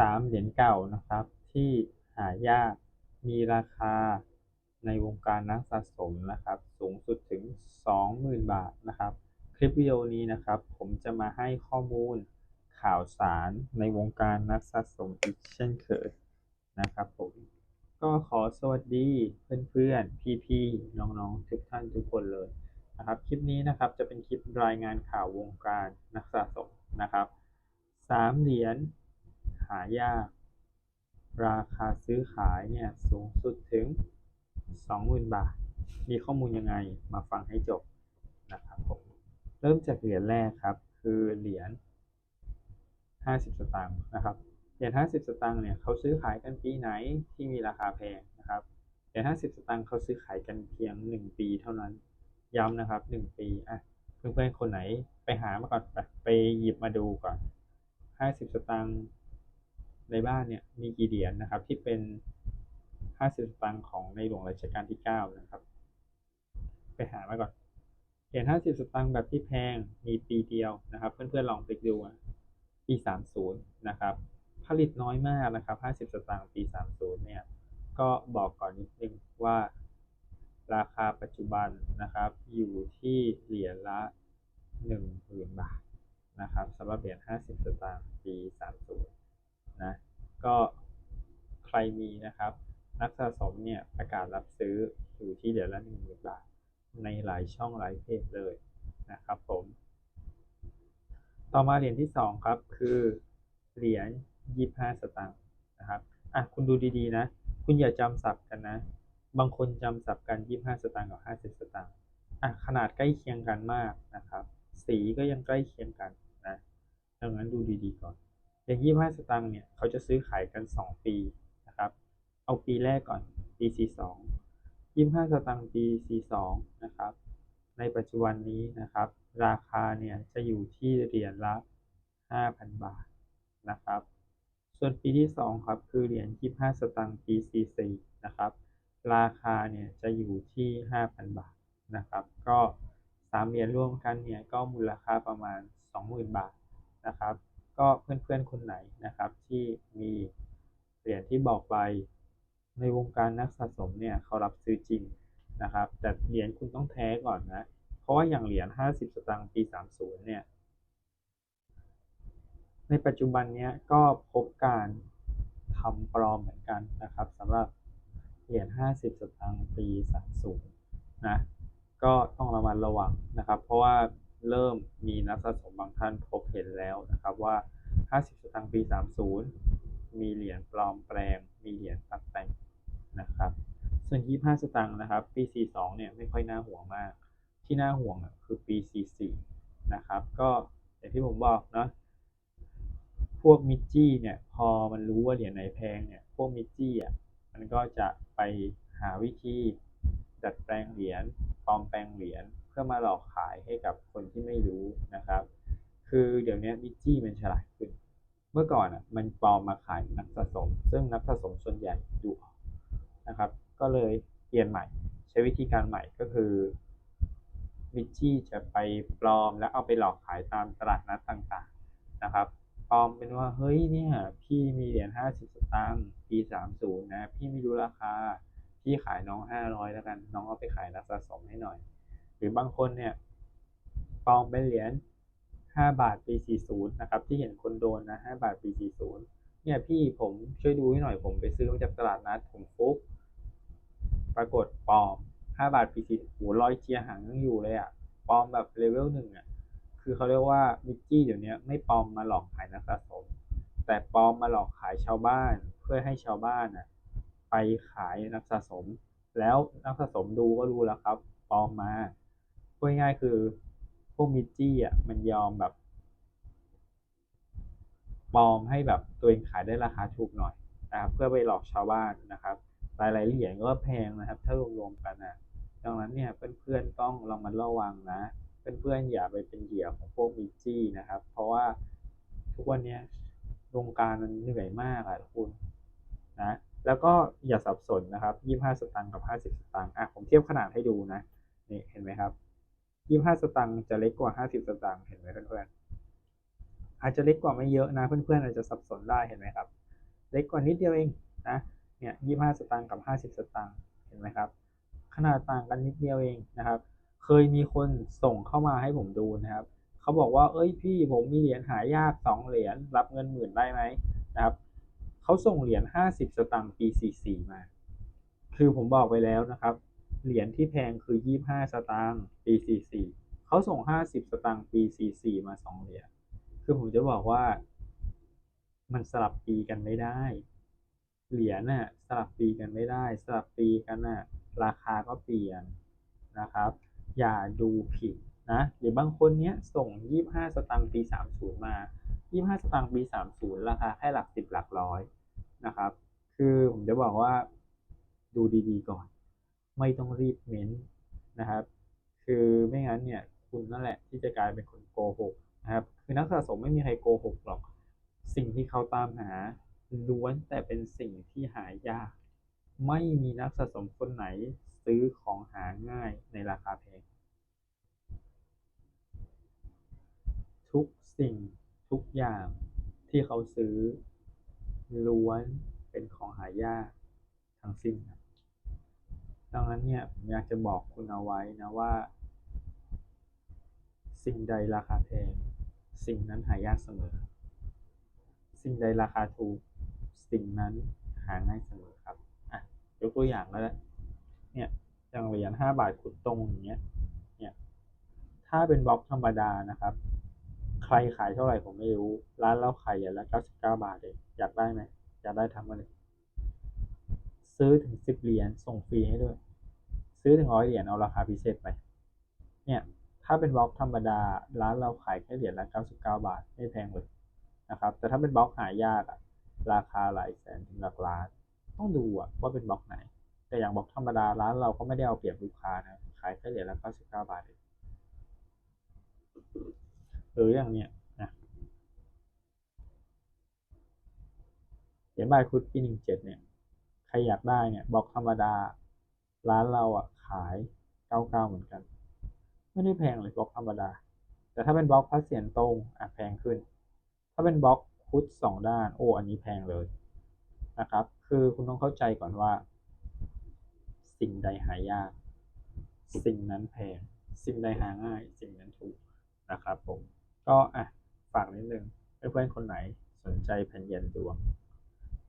สามเหรียญเก่านะครับ ที่หายากมีราคาในวงการนักสะสมนะครับ สูงสุดถึง 20,000 บาทนะครับ คลิปวิดีโอนี้นะครับ ผมจะมาให้ข้อมูลข่าวสารในวงการนักสะสมอีกเช่นเคยนะครับผมก็ขอสวัสดีเพื่อนๆ พี่ๆ น้องๆ ทุกท่านทุกคนเลยนะครับ คลิปนี้นะครับจะเป็นคลิปรายงานข่าววงการนักสะสมนะครับสามเหรียญ หายาก ราคาซื้อขายเนี่ยสูงสุดถึง 20,000 บาท มีข้อมูลยังไงมาฟังให้จบนะครับผมเริ่มจากเหรียญแรกครับ คือเหรียญ 50 สตางค์นะครับเหรียญ50 สตางค์เนี่ยเขาซื้อขายกันปีไหนที่มีราคาแพงนะครับเหรียญ50 สตางค์เขาซื้อขายกันเพียง 1 ปีเท่านั้นย้ำนะครับ 1 ปีอะเพื่อนๆคนไหนไปหามาก่อนไปไปหยิบมาดูก่อน 50 สตางค์ ในบ้านเนี่ยมีกี่เหรียญนะครับ ที่เป็น50สตางค์ของในหลวงรัชกาลที่ 9 นะครับ ไปหามาก่อนเหรียญ50 สตางค์แบบที่แพงมีปีเดียวนะครับ เพื่อนๆลองไปดูอะปี 30 นะครับ ผลิตน้อยมากนะครับ 50 สตางค์ปี 30 เนี่ย ก็บอกก่อนนิดนึงว่าราคาปัจจุบันนะครับ อยู่ที่เหรียญละ10,000 บาทนะครับสำหรับเหรียญ50 สตางค์ปี 30นะ ก็ใครมีนะครับ นักสะสมเนี่ยประกาศรับซื้ออยู่ที่เหรียญละ10,000บาท ในหลายช่องหลายเพจเลยนะครับผม ต่อมาเหรียญที่ 2 ครับ คือเหรียญ25 สตางค์นะครับอะคุณดูดีๆนะ คุณอย่าจำศัพท์กันนะ บางคนจำศัพท์กัน 25 สตางค์กับ 50 สตางค์อะขนาดใกล้เคียงกันมากนะครับ สีก็ยังใกล้เคียงกันนะดังนั้นดูดีๆก่อน อย่าง25สตางค์เนี่ยเขาจะซื้อขายกัน 2 ปีนะครับเอาปีแรกก่อนปี 42 25สตางค์ปี 42นะครับในปัจจุบันนี้นะครับ ราคาเนี่ยจะอยู่ที่เหรียญละ 5,000 บาทนะครับ ส่วนปีที่ 2 ครับ คือเหรียญ25 สตางค์ปี 44 นะครับ ราคาเนี่ยจะอยู่ที่ 5,000 บาทนะครับ ก็ 3 เหรียญรวมกันเนี่ยก็มูลค่าประมาณ 20,000 บาทนะครับ ก็เพื่อนๆคนไหนนะครับ ที่มีเหรียญที่บอกไปในวงการนักสะสมเนี่ยเขารับซื้อจริงนะครับ แต่เหรียญคุณต้องแท้ก่อนนะ เพราะว่าอย่างเหรียญ 50 สตางค์ปี 30 เนี่ย ในปัจจุบันเนี้ยก็พบการทำปลอมเหมือนกันนะครับสำหรับเหรียญ 50 สตางค์ปี 30 นะ ก็ต้องระมัดระวังนะครับ เพราะว่า เริ่มมีนักสะสมบางท่านพบเห็นแล้วนะครับว่า 50 สตางค์ปี 30 มีเหรียญปลอมแปลง มีเหรียญตัดแต่งนะครับ ส่วน 25 สตางค์นะครับ ปี 42 เนี่ยไม่ค่อยน่าห่วงมาก ที่น่าห่วงอะคือปี 44 นะครับ ก็อย่างที่ผมบอกเนาะพวกมิจจี้เนี่ยพอมันรู้ว่าเหรียญไหนแพงเนี่ยพวกมิจจี้อะมันก็จะไปหาวิธี ดัดแปลงเหรียญปลอมแปลงเหรียญเพื่อมาหลอกขายให้กับคนที่ไม่รู้นะครับ คือเดี๋ยวนี้มิจี้มันฉลาดขึ้น เมื่อก่อนอะมันปลอมมาขายนักสะสม ซึ่งนักสะสมส่วนใหญ่ดูออกนะครับ ก็เลยเปลี่ยนใหม่ ใช้วิธีการใหม่ก็คือมิจจี้จะไปปลอมแล้วเอาไปหลอกขายตามตลาดนัดต่างๆนะครับปลอมเป็นว่าเฮ้ยเนี่ยพี่มีเหรียญ50 สตางค์ปี 30 นะ พี่ไม่รู้ราคา พี่ขายน้อง500แล้วกัน น้องเอาไปขายนักสะสมให้หน่อย หรือบางคนเนี่ยปลอมเป็นเหรียญ5บาทปี40นย์นะครับ ที่เห็นคนโดนนะ5บาทปี40เนี่ยพี่ผมช่วยดูให้หน่อยผมไปซื้อมาจากตลาดนัดผมฟุกปรากฏปลอม5บาทปี40โหรอยเจียหางยังอยู่เลยอะปลอมแบบเลเวลหนึ่งอะคือเขาเรียกว่ามิจจี้เดี๋ยวนี้ไม่ปลอมมาหลอกขายนักสะสม แต่ปลอมมาหลอกขายชาวบ้านเพื่อให้ชาวบ้านอะ ไปขายนักสะสม แล้วนักสะสมดูก็รู้แล้วครับปลอมมาพูดง่ายๆคือพวกมิจจี้อะมันยอมแบบปลอมให้แบบตัวเองขายได้ราคาถูกหน่อยนะครับเพื่อไปหลอกชาวบ้านนะครับหลายๆเหรียญก็แพงนะครับ ถ้ารวมๆกันนะดังนั้นเนี่ยเพื่อนๆต้องระมัดระวังนะเพื่อนๆอย่าไปเป็นเหยื่อของพวกมิจจี้นะครับ เพราะว่าทุกวันนี้วงการมันเหนื่อยมากอะทุกคนนะ แล้วก็อย่าสับสนนะครับ 25 สตางค์กับ 50 สตางค์อะผมเทียบขนาดให้ดูนะ นี่เห็นไหมครับ 25 สตางค์จะเล็กกว่า 50 สตางค์เห็นไหมเพื่อนๆอาจจะเล็กกว่าไม่เยอะนะ เพื่อนๆอาจจะสับสนได้เห็นไหมครับ เล็กกว่านิดเดียวเองนะ เนี่ยยี่ห้าสตางค์กับห้าสิบสตางค์เห็นไหมครับ ขนาดต่างกันนิดเดียวเองนะครับ เคยมีคนส่งเข้ามาให้ผมดูนะครับ เขาบอกว่า เอ้ยพี่ผมมีเหรียญหายากสองเหรียญรับเงินหมื่นได้ไหมนะครับ เขาส่งเหรียญห้าสิบสตางค์ปีสี่สี่มา คือผมบอกไปแล้วนะครับ เหรียญที่แพงคือยี่ห้าสตางค์ปีสี่สี่เขาส่งห้าสิบสตางค์ปีสี่สี่มาสองเหรียญ คือผมจะบอกว่า มันสลับปีกันไม่ได้ เหรียญน่ะสลับปีกันไม่ได้ สลับปีกันน่ะราคาก็เปลี่ยนนะครับ อย่าดูผิดนะ หรือบางคนเนี้ยส่ง 25 สตางค์ปี 30 มา 25 สตางค์ปี 30 ราคาแค่หลักสิบหลักร้อยนะครับ คือผมจะบอกว่าดูดีๆก่อน ไม่ต้องรีบเม้นนะครับ คือไม่งั้นเนี่ยคุณนั่นแหละที่จะกลายเป็นคนโกหกนะครับ คือนักสะสมไม่มีใครโกหกหรอก สิ่งที่เขาตามหาล้วนแต่เป็นสิ่งที่หายาก ไม่มีนักสะสมคนไหนซื้อของหาง่ายในราคาแพงทุกสิ่ง ทุกอย่างที่เขาซื้อล้วนเป็นของหายากทั้งสิ้นครับดังนั้นเนี่ยผมอยากจะบอกคุณเอาไว้นะว่า สิ่งใดราคาแพงสิ่งนั้นหายากเสมอ สิ่งใดราคาถูกสิ่งนั้นหาง่ายเสมอครับอะยกตัวอย่างแล้วเนี่ยอย่างเหรียญห้าบาทขุดตรงอย่างเงี้ยเนี่ยถ้าเป็นบล็อกธรรมดานะครับ ครขายเท่าไหร่ผมไม่รู้ ร้านเราขายอย่างละเก้าสิบเก้าบาทเองอยากได้ไหมอยากได้ทำมาเลยซื้อถึงสิบเหรียญส่งฟรีให้ด้วย ซื้อถึงร้อยเหรียญเอาราคาพิเศษไป เนี่ยถ้าเป็นบล็อกธรรมดาร้านเราขายแค่เหรียญละเก้าสิบเก้าบาทไม่แพงเลยนะครับ แต่ถ้าเป็นบล็อกหายากอะราคาหลายแสนถึงหลักล้าน ต้องดูอะว่าเป็นบล็อกไหน แต่อย่างบล็อกธรรมดาร้านเราก็ไม่ได้เอาเปรียบลูกค้านะขายแค่เหรียญละเก้าสิบเก้าบาทเอง หรืออย่างเนี้ยนะเหรียญบาทคุดปีหนึ่งเจ็ดเนี่ย ใครอยากได้เนี่ยบล็อกธรรมดา ร้านเราอะขายเก้าเก้าเหมือนกัน ไม่ได้แพงเลยบล็อกธรรมดา แต่ถ้าเป็นบล็อกพระเสียรตรงอะแพงขึ้น ถ้าเป็นบล็อกคุดสองด้าน โอ้อันนี้แพงเลยนะครับ คือคุณต้องเข้าใจก่อนว่า สิ่งใดหายาก สิ่งนั้นแพง สิ่งใดหาง่าย สิ่งนั้นถูกนะครับผม ก็อะฝากนิดนึงเพื่อนๆคนไหนสนใจแผ่นยันดวง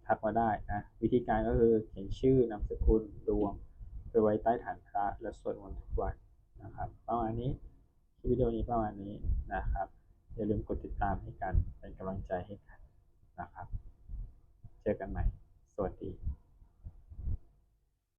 ทักมาได้นะวิธีการก็คือเขียนชื่อนามสกุลดวง ไปไว้ใต้ฐานพระและสวดมนต์ทุกวันนะครับประมาณนี้คลิปวิดีโอนี้ประมาณนี้นะครับอย่าลืมกดติดตามให้กันเป็นกำลังใจให้กันนะครับ เจอกันใหม่ สวัสดี